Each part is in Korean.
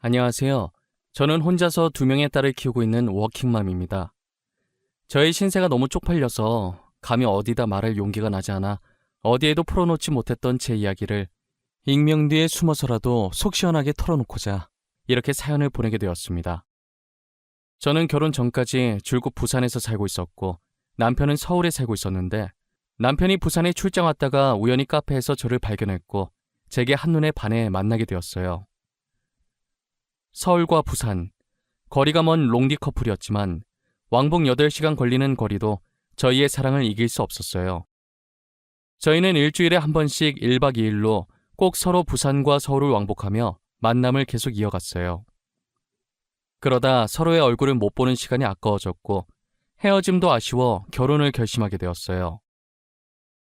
안녕하세요. 저는 혼자서 두 명의 딸을 키우고 있는 워킹맘입니다. 저의 신세가 너무 쪽팔려서 감히 어디다 말할 용기가 나지 않아 어디에도 풀어놓지 못했던 제 이야기를 익명 뒤에 숨어서라도 속 시원하게 털어놓고자 이렇게 사연을 보내게 되었습니다. 저는 결혼 전까지 줄곧 부산에서 살고 있었고 남편은 서울에 살고 있었는데 남편이 부산에 출장 왔다가 우연히 카페에서 저를 발견했고 제게 한눈에 반해 만나게 되었어요. 서울과 부산, 거리가 먼 롱디 커플이었지만 왕복 8시간 걸리는 거리도 저희의 사랑을 이길 수 없었어요. 저희는 일주일에 한 번씩 1박 2일로 꼭 서로 부산과 서울을 왕복하며 만남을 계속 이어갔어요. 그러다 서로의 얼굴을 못 보는 시간이 아까워졌고 헤어짐도 아쉬워 결혼을 결심하게 되었어요.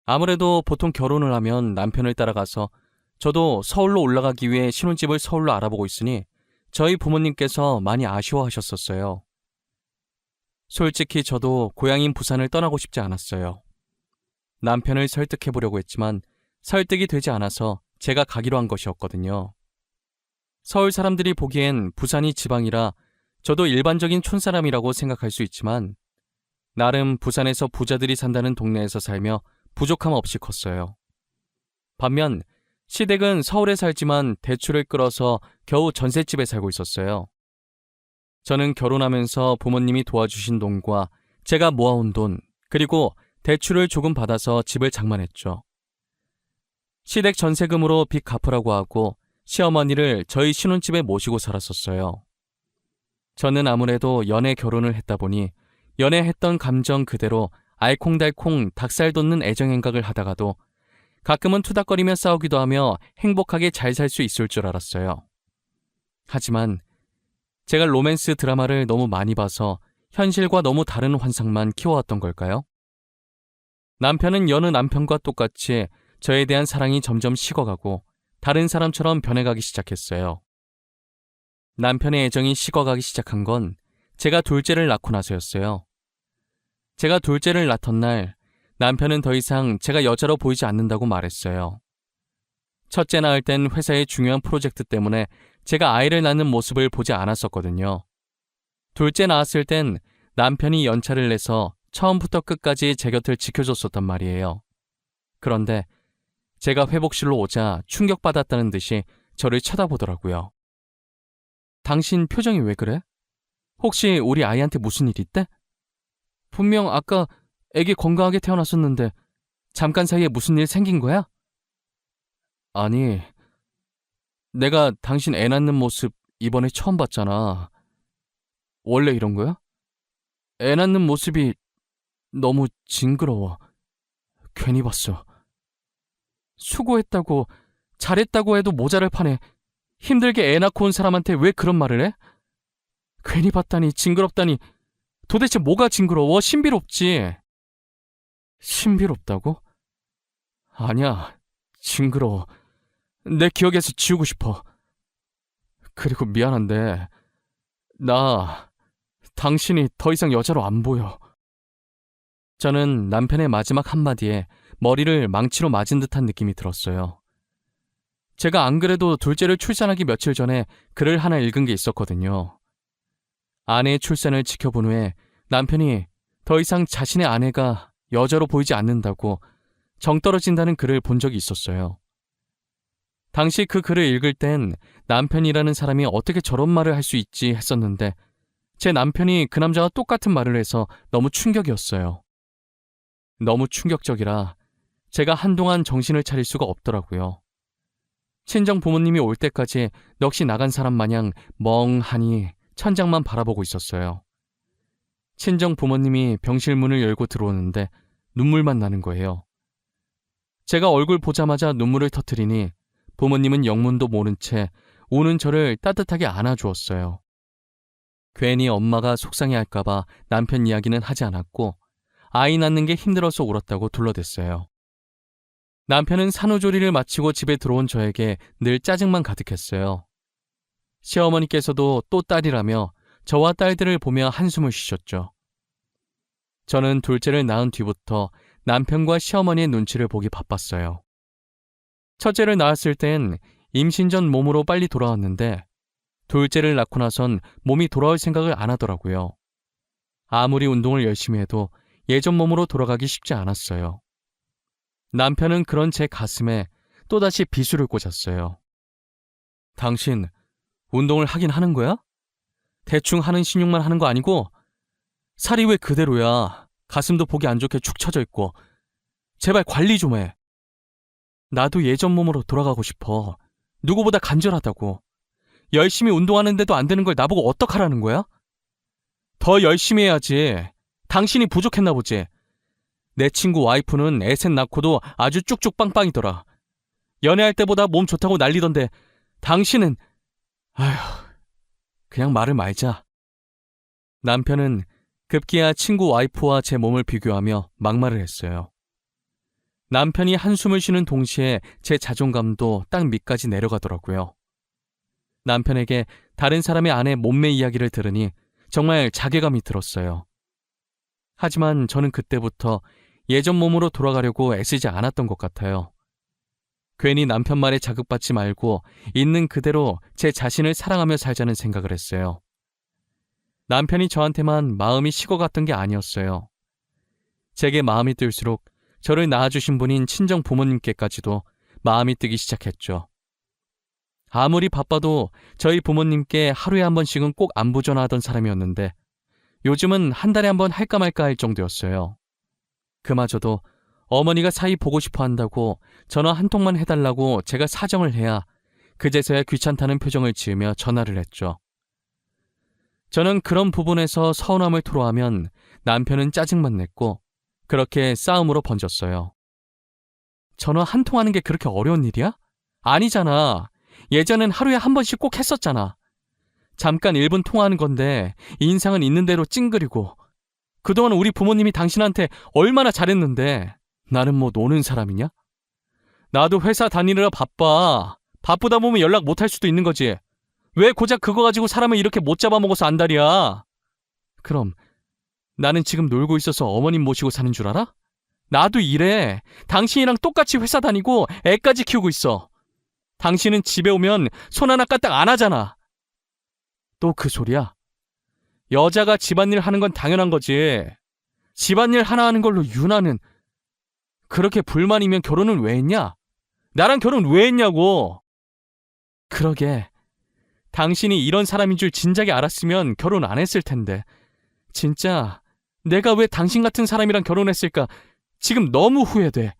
아무래도 보통 결혼을 하면 남편을 따라가서 저도 서울로 올라가기 위해 신혼집을 서울로 알아보고 있으니 저희 부모님께서 많이 아쉬워하셨었어요. 솔직히 저도 고향인 부산을 떠나고 싶지 않았어요. 남편을 설득해 보려고 했지만 설득이 되지 않아서 제가 가기로 한 것이었거든요. 서울 사람들이 보기엔 부산이 지방이라 저도 일반적인 촌사람이라고 생각할 수 있지만 나름 부산에서 부자들이 산다는 동네에서 살며 부족함 없이 컸어요. 반면 시댁은 서울에 살지만 대출을 끌어서 겨우 전셋집에 살고 있었어요. 저는 결혼하면서 부모님이 도와주신 돈과 제가 모아온 돈, 그리고 대출을 조금 받아서 집을 장만했죠. 시댁 전세금으로 빚 갚으라고 하고 시어머니를 저희 신혼집에 모시고 살았었어요. 저는 아무래도 연애 결혼을 했다 보니 연애했던 감정 그대로 알콩달콩 닭살 돋는 애정 행각을 하다가도 가끔은 투닥거리며 싸우기도 하며 행복하게 잘 살 수 있을 줄 알았어요. 하지만 제가 로맨스 드라마를 너무 많이 봐서 현실과 너무 다른 환상만 키워왔던 걸까요? 남편은 여느 남편과 똑같이 저에 대한 사랑이 점점 식어가고 다른 사람처럼 변해가기 시작했어요. 남편의 애정이 식어가기 시작한 건 제가 둘째를 낳고 나서였어요. 제가 둘째를 낳던 날 남편은 더 이상 제가 여자로 보이지 않는다고 말했어요. 첫째 낳을 땐 회사의 중요한 프로젝트 때문에 제가 아이를 낳는 모습을 보지 않았었거든요. 둘째 낳았을 땐 남편이 연차를 내서 처음부터 끝까지 제 곁을 지켜줬었단 말이에요. 그런데 제가 회복실로 오자 충격받았다는 듯이 저를 쳐다보더라고요. 당신 표정이 왜 그래? 혹시 우리 아이한테 무슨 일 있대? 분명 아까 애기 건강하게 태어났었는데 잠깐 사이에 무슨 일 생긴 거야? 아니, 내가 당신 애 낳는 모습 이번에 처음 봤잖아. 원래 이런 거야? 애 낳는 모습이 너무 징그러워. 괜히 봤어. 수고했다고, 잘했다고 해도 모자를 파네. 힘들게 애 낳고 온 사람한테 왜 그런 말을 해? 괜히 봤다니, 징그럽다니. 도대체 뭐가 징그러워? 신비롭지. 신비롭다고? 아니야, 징그러워. 내 기억에서 지우고 싶어. 그리고 미안한데, 나, 당신이 더 이상 여자로 안 보여. 저는 남편의 마지막 한마디에 머리를 망치로 맞은 듯한 느낌이 들었어요. 제가 안 그래도 둘째를 출산하기 며칠 전에 글을 하나 읽은 게 있었거든요. 아내의 출산을 지켜본 후에 남편이 더 이상 자신의 아내가 여자로 보이지 않는다고 정 떨어진다는 글을 본 적이 있었어요. 당시 그 글을 읽을 땐 남편이라는 사람이 어떻게 저런 말을 할 수 있지 했었는데 제 남편이 그 남자와 똑같은 말을 해서 너무 충격이었어요. 너무 충격적이라 제가 한동안 정신을 차릴 수가 없더라고요. 친정 부모님이 올 때까지 넋이 나간 사람 마냥 멍하니 천장만 바라보고 있었어요. 친정 부모님이 병실 문을 열고 들어오는데 눈물만 나는 거예요. 제가 얼굴 보자마자 눈물을 터뜨리니 부모님은 영문도 모른 채 우는 저를 따뜻하게 안아주었어요. 괜히 엄마가 속상해할까봐 남편 이야기는 하지 않았고 아이 낳는 게 힘들어서 울었다고 둘러댔어요. 남편은 산후조리를 마치고 집에 들어온 저에게 늘 짜증만 가득했어요. 시어머니께서도 또 딸이라며 저와 딸들을 보며 한숨을 쉬셨죠. 저는 둘째를 낳은 뒤부터 남편과 시어머니의 눈치를 보기 바빴어요. 첫째를 낳았을 땐 임신 전 몸으로 빨리 돌아왔는데 둘째를 낳고 나선 몸이 돌아올 생각을 안 하더라고요. 아무리 운동을 열심히 해도 예전 몸으로 돌아가기 쉽지 않았어요. 남편은 그런 제 가슴에 또다시 비수를 꽂았어요. 당신, 운동을 하긴 하는 거야? 대충 하는 신용만 하는 거 아니고? 살이 왜 그대로야? 가슴도 보기 안 좋게 축 처져 있고. 제발 관리 좀 해. 나도 예전 몸으로 돌아가고 싶어. 누구보다 간절하다고. 열심히 운동하는데도 안 되는 걸 나보고 어떡하라는 거야? 더 열심히 해야지. 당신이 부족했나 보지. 내 친구 와이프는 애셋 낳고도 아주 쭉쭉 빵빵이더라. 연애할 때보다 몸 좋다고 난리던데 당신은 아휴 그냥 말을 말자. 남편은 급기야 친구 와이프와 제 몸을 비교하며 막말을 했어요. 남편이 한숨을 쉬는 동시에 제 자존감도 딱 밑까지 내려가더라고요. 남편에게 다른 사람의 아내 몸매 이야기를 들으니 정말 자괴감이 들었어요. 하지만 저는 그때부터 예전 몸으로 돌아가려고 애쓰지 않았던 것 같아요. 괜히 남편 말에 자극받지 말고 있는 그대로 제 자신을 사랑하며 살자는 생각을 했어요. 남편이 저한테만 마음이 식어갔던 게 아니었어요. 제게 마음이 뜰수록 저를 낳아주신 분인 친정 부모님께까지도 마음이 뜨기 시작했죠. 아무리 바빠도 저희 부모님께 하루에 한 번씩은 꼭 안부 전화하던 사람이었는데 요즘은 한 달에 한 번 할까 말까 할 정도였어요. 그마저도 어머니가 사이 보고 싶어 한다고 전화 한 통만 해달라고 제가 사정을 해야 그제서야 귀찮다는 표정을 지으며 전화를 했죠. 저는 그런 부분에서 서운함을 토로하면 남편은 짜증만 냈고 그렇게 싸움으로 번졌어요. 전화 한 통 하는 게 그렇게 어려운 일이야? 아니잖아. 예전엔 하루에 한 번씩 꼭 했었잖아. 잠깐 1분 통화하는 건데 인상은 있는 대로 찡그리고 그동안 우리 부모님이 당신한테 얼마나 잘했는데 나는 뭐 노는 사람이냐? 나도 회사 다니느라 바빠. 바쁘다 보면 연락 못 할 수도 있는 거지. 왜 고작 그거 가지고 사람을 이렇게 못 잡아먹어서 안달이야? 그럼 나는 지금 놀고 있어서 어머님 모시고 사는 줄 알아? 나도 이래. 당신이랑 똑같이 회사 다니고 애까지 키우고 있어. 당신은 집에 오면 손 하나 까딱 안 하잖아. 또 그 소리야? 여자가 집안일 하는 건 당연한 거지. 집안일 하나 하는 걸로 유나는 그렇게 불만이면 결혼은 왜 했냐? 나랑 결혼 왜 했냐고. 그러게. 당신이 이런 사람인 줄 진작에 알았으면 결혼 안 했을 텐데. 진짜 내가 왜 당신 같은 사람이랑 결혼했을까? 지금 너무 후회돼.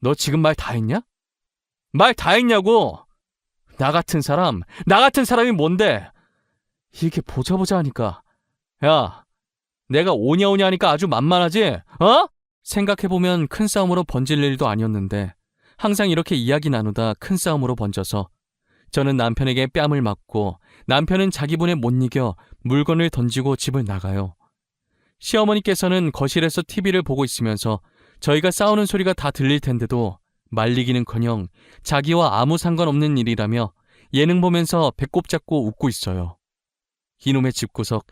너 지금 말 다 했냐? 말 다 했냐고. 나 같은 사람, 나 같은 사람이 뭔데? 이게 보자 보자 하니까 야, 내가 오냐오냐 하니까 아주 만만하지? 어? 생각해보면 큰 싸움으로 번질 일도 아니었는데 항상 이렇게 이야기 나누다 큰 싸움으로 번져서 저는 남편에게 뺨을 맞고 남편은 자기 분에 못 이겨 물건을 던지고 집을 나가요. 시어머니께서는 거실에서 TV를 보고 있으면서 저희가 싸우는 소리가 다 들릴 텐데도 말리기는커녕 자기와 아무 상관없는 일이라며 예능 보면서 배꼽 잡고 웃고 있어요. 이놈의 집구석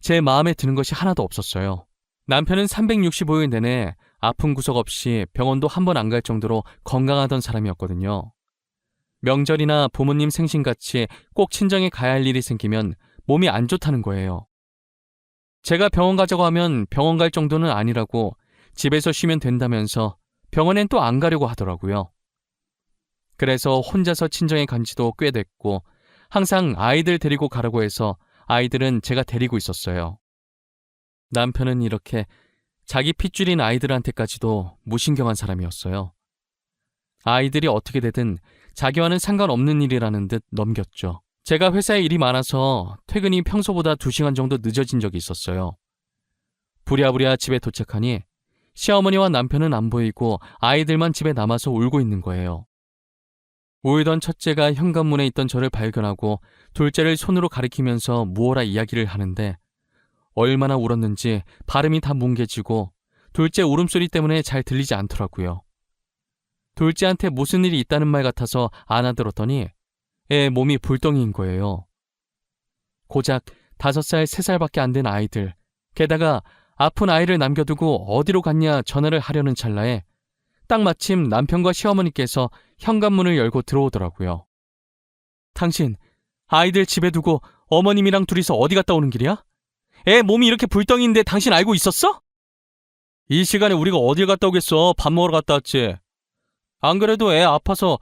제 마음에 드는 것이 하나도 없었어요. 남편은 365일 내내 아픈 구석 없이 병원도 한 번 안 갈 정도로 건강하던 사람이었거든요. 명절이나 부모님 생신같이 꼭 친정에 가야 할 일이 생기면 몸이 안 좋다는 거예요. 제가 병원 가자고 하면 병원 갈 정도는 아니라고 집에서 쉬면 된다면서 병원엔 또 안 가려고 하더라고요. 그래서 혼자서 친정에 간 지도 꽤 됐고 항상 아이들 데리고 가라고 해서 아이들은 제가 데리고 있었어요. 남편은 이렇게 자기 핏줄인 아이들한테까지도 무신경한 사람이었어요. 아이들이 어떻게 되든 자기와는 상관없는 일이라는 듯 넘겼죠. 제가 회사에 일이 많아서 퇴근이 평소보다 2시간 정도 늦어진 적이 있었어요. 부랴부랴 집에 도착하니 시어머니와 남편은 안 보이고 아이들만 집에 남아서 울고 있는 거예요. 울던 첫째가 현관문에 있던 저를 발견하고 둘째를 손으로 가리키면서 무어라 이야기를 하는데 얼마나 울었는지 발음이 다 뭉개지고 둘째 울음소리 때문에 잘 들리지 않더라고요. 둘째한테 무슨 일이 있다는 말 같아서 안아들었더니 애 몸이 불덩이인 거예요. 고작 다섯 살, 세 살밖에 안 된 아이들, 게다가 아픈 아이를 남겨두고 어디로 갔냐 전화를 하려는 찰나에 딱 마침 남편과 시어머니께서 현관문을 열고 들어오더라고요. 당신 아이들 집에 두고 어머님이랑 둘이서 어디 갔다 오는 길이야? 애 몸이 이렇게 불덩이인데 당신 알고 있었어? 이 시간에 우리가 어딜 갔다 오겠어? 밥 먹으러 갔다 왔지. 안 그래도 애 아파서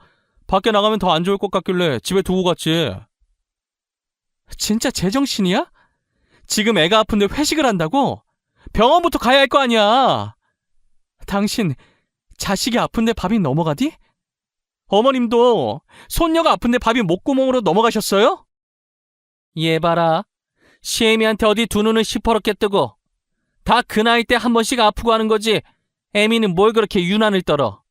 밖에 나가면 더 안 좋을 것 같길래 집에 두고 갔지. 진짜 제정신이야? 지금 애가 아픈데 회식을 한다고? 병원부터 가야 할 거 아니야. 당신 자식이 아픈데 밥이 넘어가디? 어머님도 손녀가 아픈데 밥이 목구멍으로 넘어가셨어요? 얘 봐라. 시애미한테 어디 두 눈을 시퍼렇게 뜨고 다 그 나이 때 한 번씩 아프고 하는 거지. 애미는 뭘 그렇게 유난을 떨어.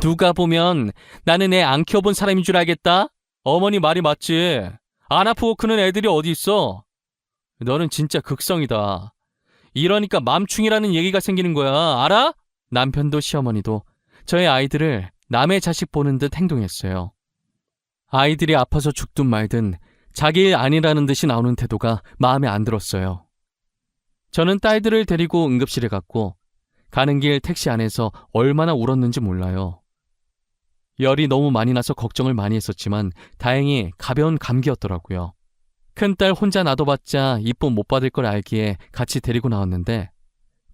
누가 보면 나는 애 안 키워본 사람인 줄 알겠다. 어머니 말이 맞지. 안 아프고 크는 애들이 어디 있어. 너는 진짜 극성이다. 이러니까 맘충이라는 얘기가 생기는 거야. 알아? 남편도 시어머니도 저의 아이들을 남의 자식 보는 듯 행동했어요. 아이들이 아파서 죽든 말든 자기 일 아니라는 듯이 나오는 태도가 마음에 안 들었어요. 저는 딸들을 데리고 응급실에 갔고 가는 길 택시 안에서 얼마나 울었는지 몰라요. 열이 너무 많이 나서 걱정을 많이 했었지만 다행히 가벼운 감기였더라고요. 큰딸 혼자 놔둬봤자 이쁨 못 받을 걸 알기에 같이 데리고 나왔는데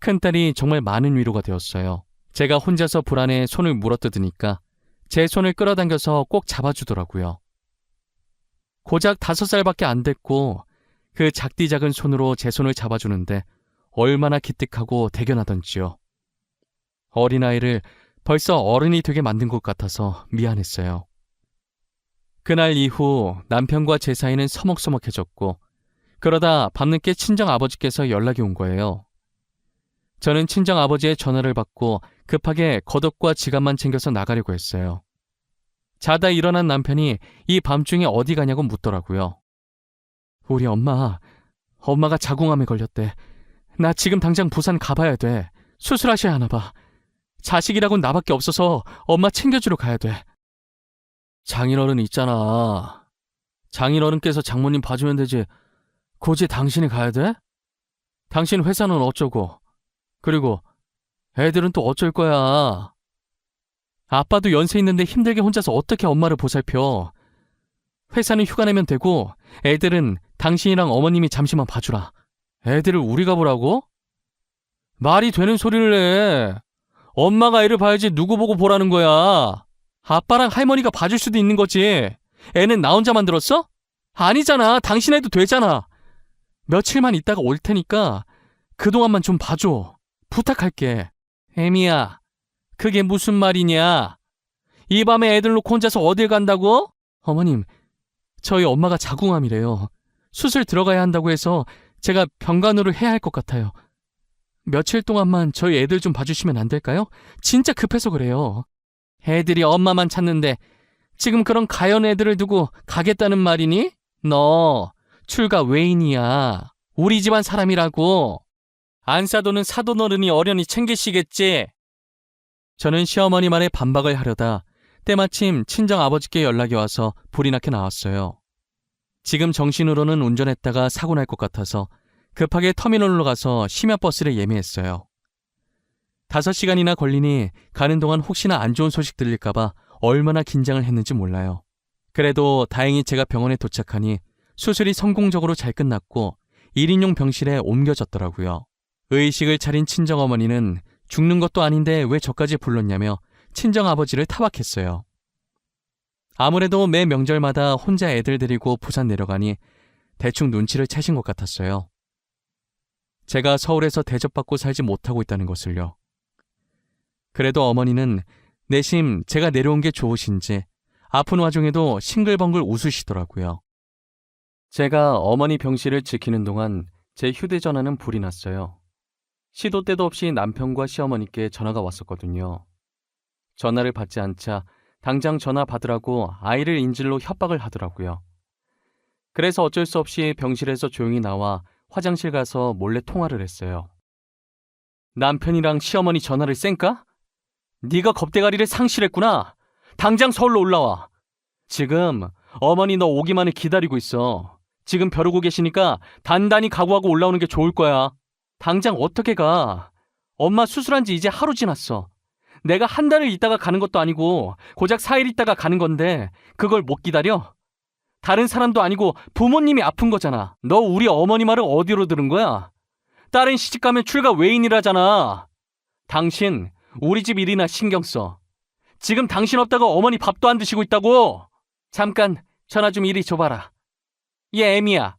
큰딸이 정말 많은 위로가 되었어요. 제가 혼자서 불안해 손을 물어뜯으니까 제 손을 끌어당겨서 꼭 잡아주더라고요. 고작 다섯 살밖에 안 됐고 그 작디 작은 손으로 제 손을 잡아주는데 얼마나 기특하고 대견하던지요. 어린아이를 벌써 어른이 되게 만든 것 같아서 미안했어요. 그날 이후 남편과 제 사이는 서먹서먹해졌고 그러다 밤늦게 친정 아버지께서 연락이 온 거예요. 저는 친정 아버지의 전화를 받고 급하게 겉옷과 지갑만 챙겨서 나가려고 했어요. 자다 일어난 남편이 이 밤중에 어디 가냐고 묻더라고요. 우리 엄마, 엄마가 자궁암에 걸렸대. 나 지금 당장 부산 가봐야 돼. 수술하셔야 하나 봐. 자식이라곤 나밖에 없어서 엄마 챙겨주러 가야 돼. 장인어른 있잖아. 장인어른께서 장모님 봐주면 되지. 굳이 당신이 가야 돼? 당신 회사는 어쩌고? 그리고 애들은 또 어쩔 거야? 아빠도 연세 있는데 힘들게 혼자서 어떻게 엄마를 보살펴? 회사는 휴가 내면 되고 애들은 당신이랑 어머님이 잠시만 봐주라. 애들을 우리가 보라고? 말이 되는 소리를 해. 엄마가 애를 봐야지 누구 보고 보라는 거야. 아빠랑 할머니가 봐줄 수도 있는 거지. 애는 나 혼자 만들었어? 아니잖아. 당신 애도 되잖아. 며칠만 있다가 올 테니까 그동안만 좀 봐줘. 부탁할게. 애미야, 그게 무슨 말이냐? 이 밤에 애들 놓고 혼자서 어딜 간다고? 어머님, 저희 엄마가 자궁암이래요. 수술 들어가야 한다고 해서 제가 병간호를 해야 할 것 같아요. 며칠 동안만 저희 애들 좀 봐주시면 안 될까요? 진짜 급해서 그래요. 애들이 엄마만 찾는데 지금 그런 가연 애들을 두고 가겠다는 말이니? 너 출가 외인이야. 우리 집안 사람이라고. 안사도는 사돈어른이 어련히 챙기시겠지. 저는 시어머니 말에 반박을 하려다 때마침 친정 아버지께 연락이 와서 불이 나게 나왔어요. 지금 정신으로는 운전했다가 사고 날 것 같아서 급하게 터미널로 가서 심야버스를 예매했어요. 다섯 시간이나 걸리니 가는 동안 혹시나 안 좋은 소식 들릴까봐 얼마나 긴장을 했는지 몰라요. 그래도 다행히 제가 병원에 도착하니 수술이 성공적으로 잘 끝났고 1인용 병실에 옮겨졌더라고요. 의식을 차린 친정어머니는 죽는 것도 아닌데 왜 저까지 불렀냐며 친정아버지를 타박했어요. 아무래도 매 명절마다 혼자 애들 데리고 부산 내려가니 대충 눈치를 채신 것 같았어요. 제가 서울에서 대접받고 살지 못하고 있다는 것을요. 그래도 어머니는 내심 제가 내려온 게 좋으신지 아픈 와중에도 싱글벙글 웃으시더라고요. 제가 어머니 병실을 지키는 동안 제 휴대전화는 불이 났어요. 시도 때도 없이 남편과 시어머니께 전화가 왔었거든요. 전화를 받지 않자 당장 전화 받으라고 아이를 인질로 협박을 하더라고요. 그래서 어쩔 수 없이 병실에서 조용히 나와 화장실 가서 몰래 통화를 했어요. 남편이랑 시어머니 전화를 쌩까? 네가 겁대가리를 상실했구나. 당장 서울로 올라와. 지금 어머니 너 오기만을 기다리고 있어. 지금 벼르고 계시니까 단단히 각오하고 올라오는 게 좋을 거야. 당장 어떻게 가? 엄마 수술한 지 이제 하루 지났어. 내가 한 달을 있다가 가는 것도 아니고 고작 4일 있다가 가는 건데 그걸 못 기다려? 다른 사람도 아니고 부모님이 아픈 거잖아. 너 우리 어머니 말을 어디로 들은 거야? 딸은 시집 가면 출가 외인이라잖아. 당신 우리 집 일이나 신경 써. 지금 당신 없다고 어머니 밥도 안 드시고 있다고. 잠깐 전화 좀 이리 줘봐라. 얘 애미야.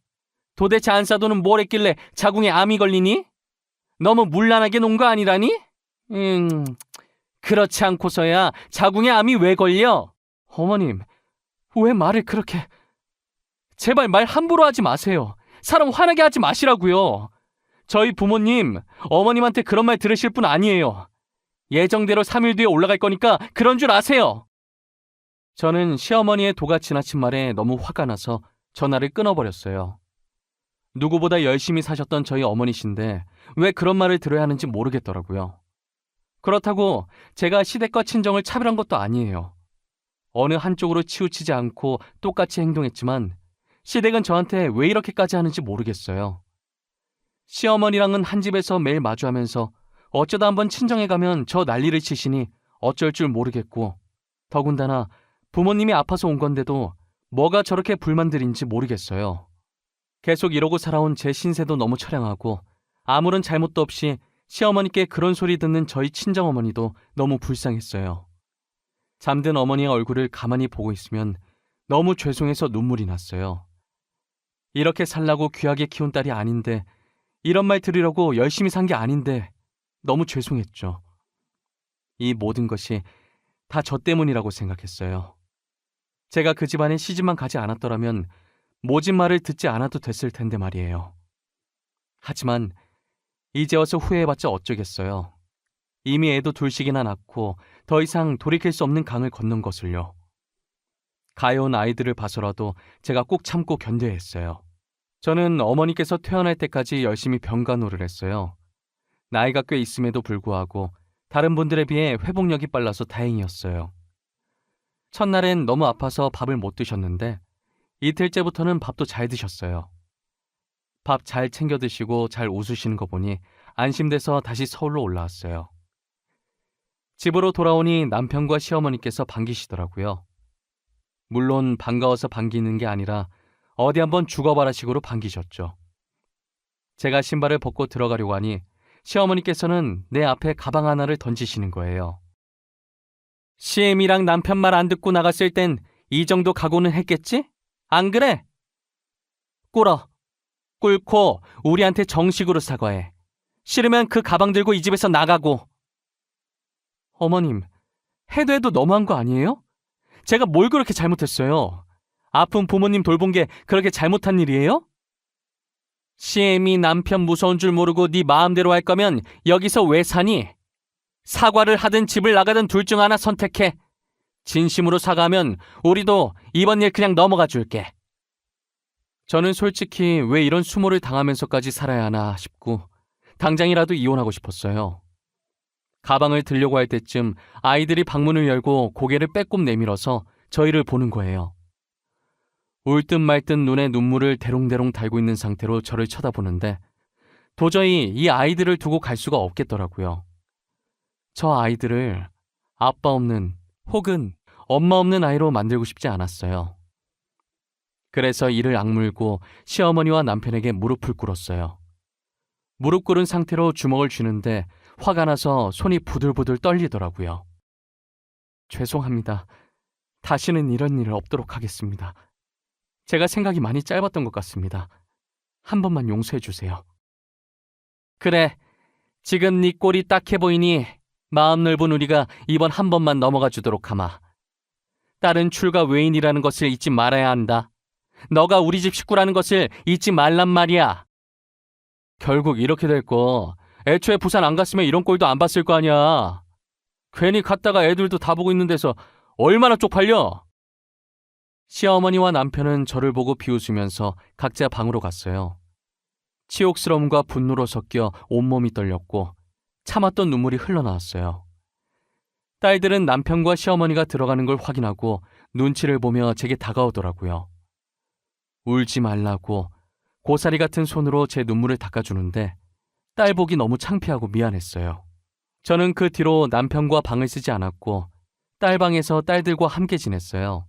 도대체 안사도는 뭘 했길래 자궁에 암이 걸리니? 너무 물란하게 논 거 아니라니? 음, 그렇지 않고서야 자궁에 암이 왜 걸려? 어머님, 왜 말을 그렇게... 제발 말 함부로 하지 마세요. 사람 화나게 하지 마시라고요. 저희 부모님, 어머님한테 그런 말 들으실 분 아니에요. 예정대로 3일 뒤에 올라갈 거니까 그런 줄 아세요. 저는 시어머니의 도가 지나친 말에 너무 화가 나서 전화를 끊어버렸어요. 누구보다 열심히 사셨던 저희 어머니신데 왜 그런 말을 들어야 하는지 모르겠더라고요. 그렇다고 제가 시댁과 친정을 차별한 것도 아니에요. 어느 한쪽으로 치우치지 않고 똑같이 행동했지만 시댁은 저한테 왜 이렇게까지 하는지 모르겠어요. 시어머니랑은 한 집에서 매일 마주하면서 어쩌다 한번 친정에 가면 저 난리를 치시니 어쩔 줄 모르겠고 더군다나 부모님이 아파서 온 건데도 뭐가 저렇게 불만들인지 모르겠어요. 계속 이러고 살아온 제 신세도 너무 처량하고 아무런 잘못도 없이 시어머니께 그런 소리 듣는 저희 친정어머니도 너무 불쌍했어요. 잠든 어머니의 얼굴을 가만히 보고 있으면 너무 죄송해서 눈물이 났어요. 이렇게 살라고 귀하게 키운 딸이 아닌데 이런 말 들으려고 열심히 산 게 아닌데 너무 죄송했죠. 이 모든 것이 다 저 때문이라고 생각했어요. 제가 그 집안에 시집만 가지 않았더라면 모진 말을 듣지 않아도 됐을 텐데 말이에요. 하지만 이제 와서 후회해봤자 어쩌겠어요. 이미 애도 둘씩이나 낳고 더 이상 돌이킬 수 없는 강을 건넌 것을요. 가여운 아이들을 봐서라도 제가 꼭 참고 견뎌야 했어요. 저는 어머니께서 퇴원할 때까지 열심히 병간호를 했어요. 나이가 꽤 있음에도 불구하고 다른 분들에 비해 회복력이 빨라서 다행이었어요. 첫날엔 너무 아파서 밥을 못 드셨는데 이틀째부터는 밥도 잘 드셨어요. 밥 잘 챙겨 드시고 잘 웃으시는 거 보니 안심돼서 다시 서울로 올라왔어요. 집으로 돌아오니 남편과 시어머니께서 반기시더라고요. 물론 반가워서 반기는 게 아니라 어디 한번 죽어봐라 식으로 반기셨죠. 제가 신발을 벗고 들어가려고 하니 시어머니께서는 내 앞에 가방 하나를 던지시는 거예요. 시엠이랑 남편 말 안 듣고 나갔을 땐 이 정도 각오는 했겠지? 안 그래? 꿇어. 꿇고 우리한테 정식으로 사과해. 싫으면 그 가방 들고 이 집에서 나가고. 어머님, 해도 해도 너무한 거 아니에요? 제가 뭘 그렇게 잘못했어요? 아픈 부모님 돌본 게 그렇게 잘못한 일이에요? 시엠이 남편 무서운 줄 모르고 네 마음대로 할 거면 여기서 왜 사니? 사과를 하든 집을 나가든 둘 중 하나 선택해. 진심으로 사과하면 우리도 이번 일 그냥 넘어가 줄게. 저는 솔직히 왜 이런 수모를 당하면서까지 살아야 하나 싶고 당장이라도 이혼하고 싶었어요. 가방을 들려고 할 때쯤 아이들이 방문을 열고 고개를 빼꼼 내밀어서 저희를 보는 거예요. 울듯 말듯 눈에 눈물을 대롱대롱 달고 있는 상태로 저를 쳐다보는데 도저히 이 아이들을 두고 갈 수가 없겠더라고요. 저 아이들을 아빠 없는 혹은 엄마 없는 아이로 만들고 싶지 않았어요. 그래서 이를 악물고 시어머니와 남편에게 무릎을 꿇었어요. 무릎 꿇은 상태로 주먹을 쥐는데 화가 나서 손이 부들부들 떨리더라고요. 죄송합니다. 다시는 이런 일 없도록 하겠습니다. 제가 생각이 많이 짧았던 것 같습니다. 한 번만 용서해 주세요. 그래, 지금 네 꼴이 딱해 보이니 마음 넓은 우리가 이번 한 번만 넘어가 주도록 하마. 딸은 출가 외인이라는 것을 잊지 말아야 한다. 너가 우리 집 식구라는 것을 잊지 말란 말이야. 결국 이렇게 될 거. 애초에 부산 안 갔으면 이런 꼴도 안 봤을 거 아니야. 괜히 갔다가 애들도 다 보고 있는 데서 얼마나 쪽팔려. 시어머니와 남편은 저를 보고 비웃으면서 각자 방으로 갔어요. 치욕스러움과 분노로 섞여 온몸이 떨렸고 참았던 눈물이 흘러나왔어요. 딸들은 남편과 시어머니가 들어가는 걸 확인하고 눈치를 보며 제게 다가오더라고요. 울지 말라고 고사리 같은 손으로 제 눈물을 닦아주는데 딸 보기 너무 창피하고 미안했어요. 저는 그 뒤로 남편과 방을 쓰지 않았고 딸 방에서 딸들과 함께 지냈어요.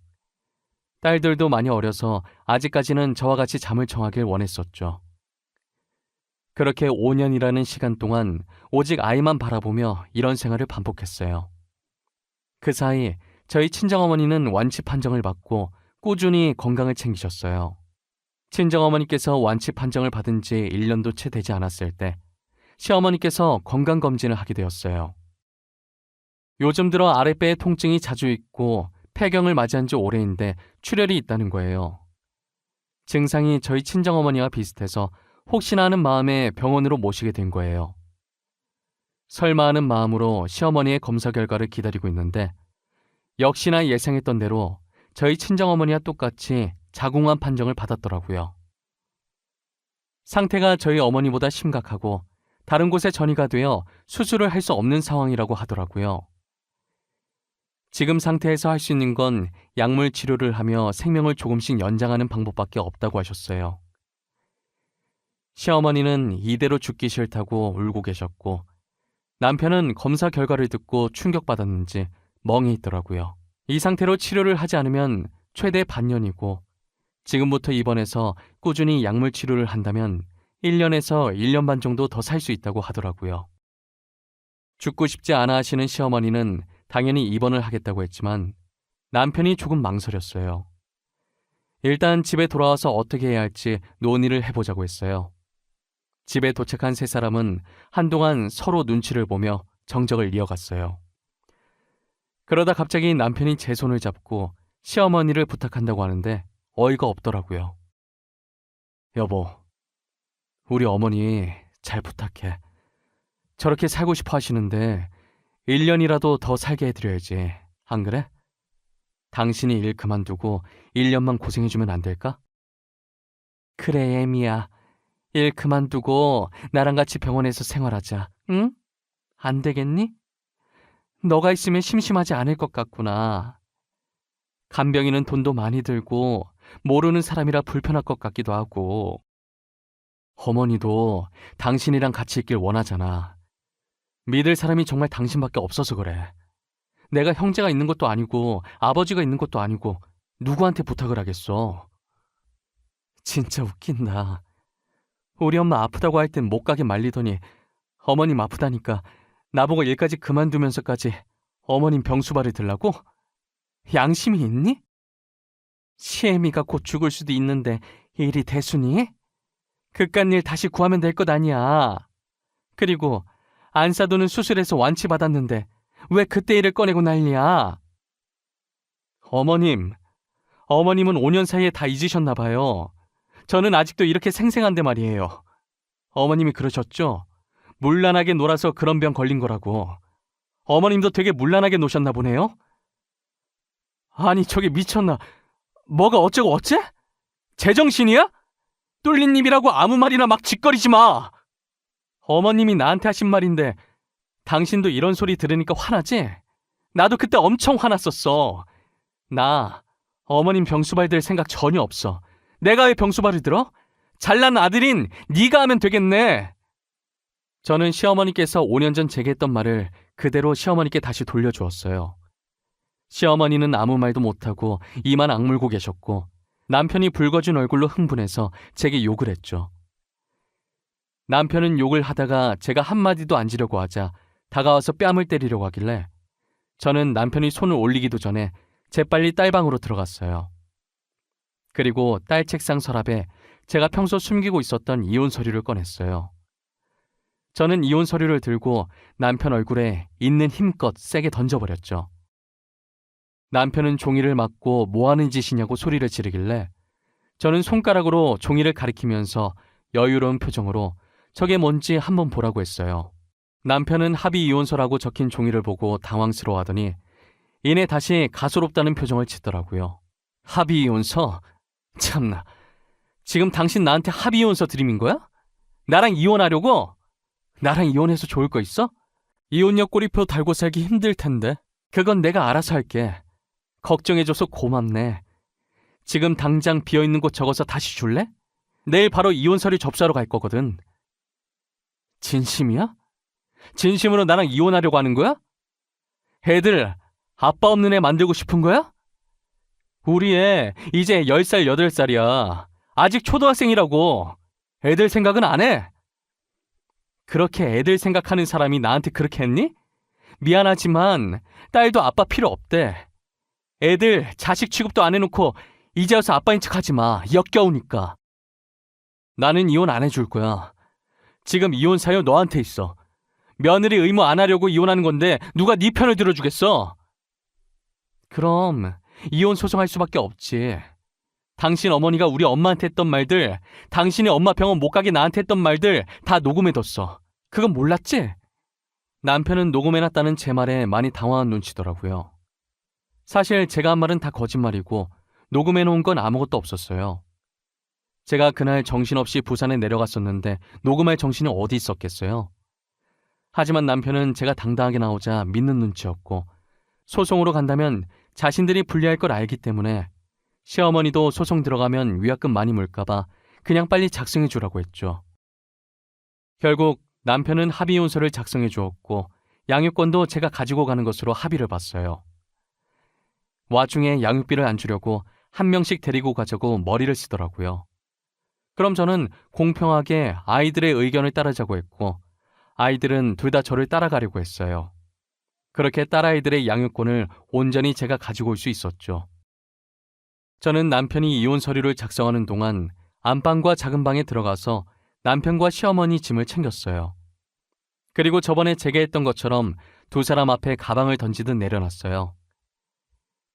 딸들도 많이 어려서 아직까지는 저와 같이 잠을 청하길 원했었죠. 그렇게 5년이라는 시간 동안 오직 아이만 바라보며 이런 생활을 반복했어요. 그 사이 저희 친정어머니는 완치 판정을 받고 꾸준히 건강을 챙기셨어요. 친정어머니께서 완치 판정을 받은 지 1년도 채 되지 않았을 때 시어머니께서 건강검진을 하게 되었어요. 요즘 들어 아랫배에 통증이 자주 있고 폐경을 맞이한 지 오래인데 출혈이 있다는 거예요. 증상이 저희 친정어머니와 비슷해서 혹시나 하는 마음에 병원으로 모시게 된 거예요. 설마 하는 마음으로 시어머니의 검사 결과를 기다리고 있는데 역시나 예상했던 대로 저희 친정어머니와 똑같이 자궁암 판정을 받았더라고요. 상태가 저희 어머니보다 심각하고 다른 곳에 전이가 되어 수술을 할 수 없는 상황이라고 하더라고요. 지금 상태에서 할 수 있는 건 약물 치료를 하며 생명을 조금씩 연장하는 방법밖에 없다고 하셨어요. 시어머니는 이대로 죽기 싫다고 울고 계셨고 남편은 검사 결과를 듣고 충격받았는지 멍해 있더라고요. 이 상태로 치료를 하지 않으면 최대 반년이고 지금부터 입원해서 꾸준히 약물 치료를 한다면 1년에서 1년 반 정도 더 살 수 있다고 하더라고요. 죽고 싶지 않아 하시는 시어머니는 당연히 입원을 하겠다고 했지만 남편이 조금 망설였어요. 일단 집에 돌아와서 어떻게 해야 할지 논의를 해보자고 했어요. 집에 도착한 세 사람은 한동안 서로 눈치를 보며 정적을 이어갔어요. 그러다 갑자기 남편이 제 손을 잡고 시어머니를 부탁한다고 하는데 어이가 없더라고요. 여보, 우리 어머니 잘 부탁해. 저렇게 살고 싶어 하시는데 1년이라도 더 살게 해드려야지. 안 그래? 당신이 일 그만두고 1년만 고생해주면 안 될까? 그래, 애미야. 일 그만두고 나랑 같이 병원에서 생활하자. 응? 안 되겠니? 너가 있으면 심심하지 않을 것 같구나. 간병인은 돈도 많이 들고 모르는 사람이라 불편할 것 같기도 하고. 어머니도 당신이랑 같이 있길 원하잖아. 믿을 사람이 정말 당신밖에 없어서 그래. 내가 형제가 있는 것도 아니고 아버지가 있는 것도 아니고 누구한테 부탁을 하겠어. 진짜 웃긴다. 우리 엄마 아프다고 할 땐 못 가게 말리더니 어머님 아프다니까 나보고 일까지 그만두면서까지 어머님 병수발을 들라고? 양심이 있니? 시애미가 곧 죽을 수도 있는데 일이 대수니? 그깟 일 다시 구하면 될 것 아니야. 그리고 안사도는 수술해서 완치받았는데 왜 그때 일을 꺼내고 난리야? 어머님, 어머님은 5년 사이에 다 잊으셨나 봐요. 저는 아직도 이렇게 생생한데 말이에요. 어머님이 그러셨죠? 물란하게 놀아서 그런 병 걸린 거라고. 어머님도 되게 물란하게 노셨나 보네요? 아니, 저게 미쳤나. 뭐가 어쩌고 어째? 제정신이야? 뚫린 입이라고 아무 말이나 막 짓거리지 마! 어머님이 나한테 하신 말인데, 당신도 이런 소리 들으니까 화나지? 나도 그때 엄청 화났었어. 나, 어머님 병수발 들 생각 전혀 없어. 내가 왜 병수발을 들어? 잘난 아들인 네가 하면 되겠네. 저는 시어머니께서 5년 전 제게 했던 말을 그대로 시어머니께 다시 돌려주었어요. 시어머니는 아무 말도 못하고 이만 악물고 계셨고 남편이 붉어진 얼굴로 흥분해서 제게 욕을 했죠. 남편은 욕을 하다가 제가 한마디도 안 지려고 하자 다가와서 뺨을 때리려고 하길래 저는 남편이 손을 올리기도 전에 재빨리 딸방으로 들어갔어요. 그리고 딸 책상 서랍에 제가 평소 숨기고 있었던 이혼 서류를 꺼냈어요. 저는 이혼 서류를 들고 남편 얼굴에 있는 힘껏 세게 던져버렸죠. 남편은 종이를 맞고 뭐 하는 짓이냐고 소리를 지르길래 저는 손가락으로 종이를 가리키면서 여유로운 표정으로 저게 뭔지 한번 보라고 했어요. 남편은 합의 이혼서라고 적힌 종이를 보고 당황스러워하더니 이내 다시 가소롭다는 표정을 짓더라고요. 합의 이혼서? 참나. 지금 당신 나한테 합의 이혼서 드림인 거야? 나랑 이혼하려고? 나랑 이혼해서 좋을 거 있어? 이혼녀 꼬리표 달고 살기 힘들 텐데. 그건 내가 알아서 할게. 걱정해줘서 고맙네. 지금 당장 비어있는 곳 적어서 다시 줄래? 내일 바로 이혼 서류 접수하러 갈 거거든. 진심이야? 진심으로 나랑 이혼하려고 하는 거야? 애들 아빠 없는 애 만들고 싶은 거야? 우리 애 이제 10살, 8살이야. 아직 초등학생이라고. 애들 생각은 안 해. 그렇게 애들 생각하는 사람이 나한테 그렇게 했니? 미안하지만 딸도 아빠 필요 없대. 애들 자식 취급도 안 해놓고 이제 와서 아빠인 척 하지 마. 역겨우니까. 나는 이혼 안 해줄 거야. 지금 이혼 사유 너한테 있어. 며느리 의무 안 하려고 이혼하는 건데 누가 네 편을 들어주겠어? 그럼 이혼 소송할 수밖에 없지. 당신 어머니가 우리 엄마한테 했던 말들, 당신이 엄마 병원 못 가게 나한테 했던 말들 다 녹음해뒀어. 그건 몰랐지? 남편은 녹음해놨다는 제 말에 많이 당황한 눈치더라고요. 사실 제가 한 말은 다 거짓말이고 녹음해놓은 건 아무것도 없었어요. 제가 그날 정신없이 부산에 내려갔었는데 녹음할 정신이 어디 있었겠어요? 하지만 남편은 제가 당당하게 나오자 믿는 눈치였고 소송으로 간다면 자신들이 불리할 걸 알기 때문에 시어머니도 소송 들어가면 위약금 많이 물까봐 그냥 빨리 작성해 주라고 했죠. 결국 남편은 합의혼서를 작성해 주었고 양육권도 제가 가지고 가는 것으로 합의를 봤어요. 와중에 양육비를 안 주려고 한 명씩 데리고 가자고 머리를 쓰더라고요. 그럼 저는 공평하게 아이들의 의견을 따르자고 했고 아이들은 둘 다 저를 따라가려고 했어요. 그렇게 딸아이들의 양육권을 온전히 제가 가지고 올 수 있었죠. 저는 남편이 이혼 서류를 작성하는 동안 안방과 작은 방에 들어가서 남편과 시어머니 짐을 챙겼어요. 그리고 저번에 제가 했던 것처럼 두 사람 앞에 가방을 던지듯 내려놨어요.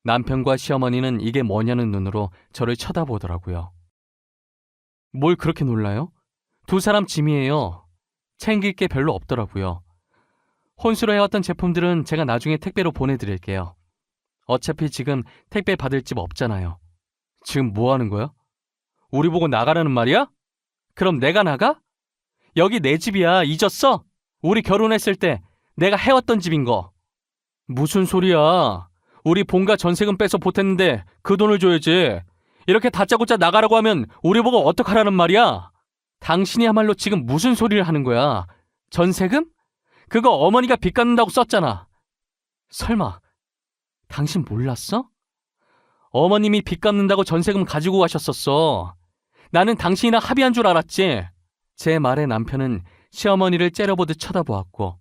남편과 시어머니는 이게 뭐냐는 눈으로 저를 쳐다보더라고요. 뭘 그렇게 놀라요? 두 사람 짐이에요. 챙길 게 별로 없더라고요. 혼수로 해왔던 제품들은 제가 나중에 택배로 보내드릴게요. 어차피 지금 택배 받을 집 없잖아요. 지금 뭐 하는 거야? 우리 보고 나가라는 말이야? 그럼 내가 나가? 여기 내 집이야. 잊었어? 우리 결혼했을 때 내가 해왔던 집인 거. 무슨 소리야? 우리 본가 전세금 빼서 보탰는데 그 돈을 줘야지. 이렇게 다짜고짜 나가라고 하면 우리 보고 어떡하라는 말이야? 당신이야말로 지금 무슨 소리를 하는 거야? 전세금? 그거 어머니가 빚 갚는다고 썼잖아. 설마 당신 몰랐어? 어머님이 빚 갚는다고 전세금 가지고 가셨었어. 나는 당신이랑 합의한 줄 알았지. 제 말에 남편은 시어머니를 째려보듯 쳐다보았고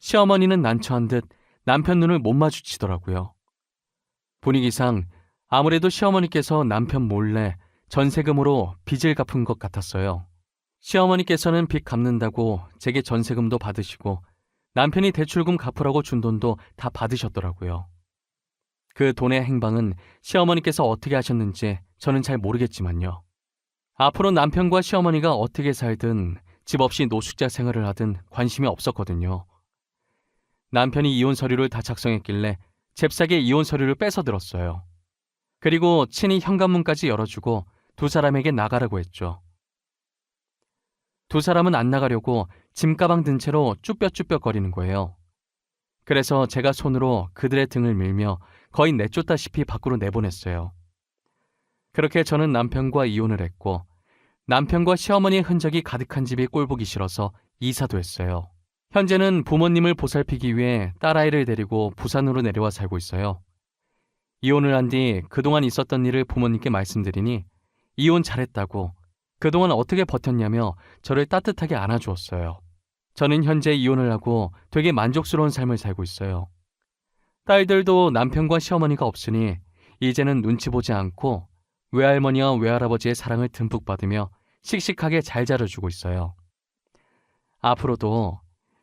시어머니는 난처한 듯 남편 눈을 못 마주치더라고요. 분위기상 아무래도 시어머니께서 남편 몰래 전세금으로 빚을 갚은 것 같았어요. 시어머니께서는 빚 갚는다고 제게 전세금도 받으시고 남편이 대출금 갚으라고 준 돈도 다 받으셨더라고요. 그 돈의 행방은 시어머니께서 어떻게 하셨는지 저는 잘 모르겠지만요. 앞으로 남편과 시어머니가 어떻게 살든 집 없이 노숙자 생활을 하든 관심이 없었거든요. 남편이 이혼 서류를 다 작성했길래 잽싸게 이혼 서류를 뺏어 들었어요. 그리고 친히 현관문까지 열어주고 두 사람에게 나가라고 했죠. 두 사람은 안 나가려고 짐가방 든 채로 쭈뼛쭈뼛 거리는 거예요. 그래서 제가 손으로 그들의 등을 밀며 거의 내쫓다시피 밖으로 내보냈어요. 그렇게 저는 남편과 이혼을 했고 남편과 시어머니의 흔적이 가득한 집이 꼴보기 싫어서 이사도 했어요. 현재는 부모님을 보살피기 위해 딸아이를 데리고 부산으로 내려와 살고 있어요. 이혼을 한 뒤 그동안 있었던 일을 부모님께 말씀드리니 이혼 잘했다고 그동안 어떻게 버텼냐며 저를 따뜻하게 안아주었어요. 저는 현재 이혼을 하고 되게 만족스러운 삶을 살고 있어요. 딸들도 남편과 시어머니가 없으니 이제는 눈치 보지 않고 외할머니와 외할아버지의 사랑을 듬뿍 받으며 씩씩하게 잘 자라주고 있어요. 앞으로도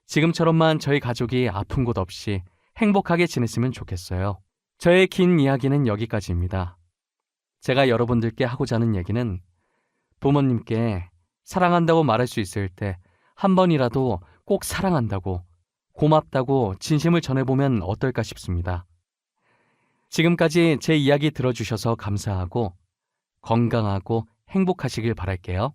지금처럼만 저희 가족이 아픈 곳 없이 행복하게 지냈으면 좋겠어요. 저의 긴 이야기는 여기까지입니다. 제가 여러분들께 하고자 하는 얘기는 부모님께 사랑한다고 말할 수 있을 때 한 번이라도 꼭 사랑한다고 고맙다고 진심을 전해보면 어떨까 싶습니다. 지금까지 제 이야기 들어주셔서 감사하고 건강하고 행복하시길 바랄게요.